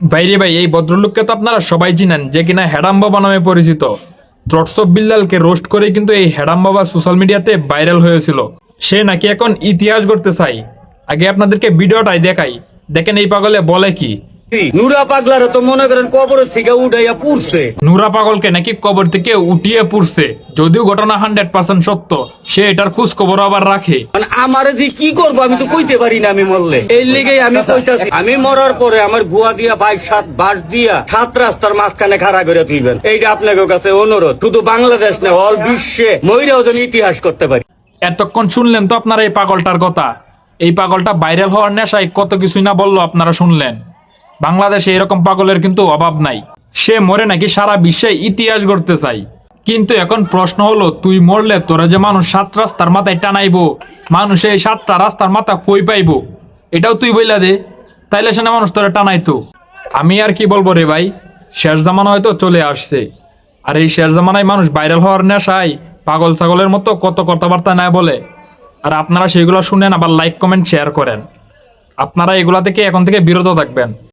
বাইরে ভাই, এই ভদ্রলোককে তো আপনারা সবাই চিনেন, যে কিনা হেডাম বাবা নামে পরিচিত। ত্রটসব বিল্লালকে রোস্ট করে কিন্তু এই হেডাম বাবা সোশ্যাল মিডিয়াতে ভাইরাল হয়েছিল। সে নাকি এখন ইতিহাস গড়তে চাই। আগে আপনাদেরকে ভিডিওটাই দেখাই। দেখেন এই পাগলে বলে কি নুরা পাগলার তো মনে করেন কবর থেকে উঠাইয়া পুড়ছে। নুরা পাগলকে নাকি কবর থেকে উঠিয়ে পুড়ছে। যদিও ঘটনা হান্ড্রেড পার্সেন্ট সত্য সে এটার খোঁজ খবর আবার রাখে। মানে আমারে যে কি করব আমি তো কইতে পারি না আমি মরলে। এই লিগেই আমি কইতাছি। আমি মরার পরে আমার বুয়া দিয়া বাইক সাত বাস দিয়া সাত রাস্তার মাঝখানে খাড়া করে তুইবেন। এইটা আপনাদের কাছে অনুরোধ। শুধু বাংলাদেশ না অল বিশ্বে যেন ইতিহাস করতে পারি। এতক্ষণ শুনলেন তো আপনারা এই পাগলটার কথা। এই পাগলটা ভাইরাল হওয়ার নেশায় কত কিছুই না বলল আপনারা শুনলেন। বাংলাদেশে এরকম পাগলের কিন্তু অভাব নাই। সে মরে নাকি সারা বিশ্বে ইতিহাস গড়তে চাই। কিন্তু এখন প্রশ্ন হলো, তুই মরলে তোরা যে মানুষ সাত রাস্তার মাথায় টানাইবো, মানুষ এই সাতটা রাস্তার মাথা কই পাইবো? এটাও তুই বইলা দে, তাইলে সে না মানুষ তোরা টানাইতো। আমি আর কি বলব রে ভাই, শেষ জামানা হয়তো চলে আসছে। আর এই শেষ জামানায় মানুষ ভাইরাল হওয়ার নেশায় পাগল ছাগলের মতো কত কথাবার্তা না বলে। আর আপনারা সেগুলো শুনেন, আবার লাইক, কমেন্ট, শেয়ার করেন। আপনারা এগুলা থেকে এখন থেকে বিরত থাকবেন।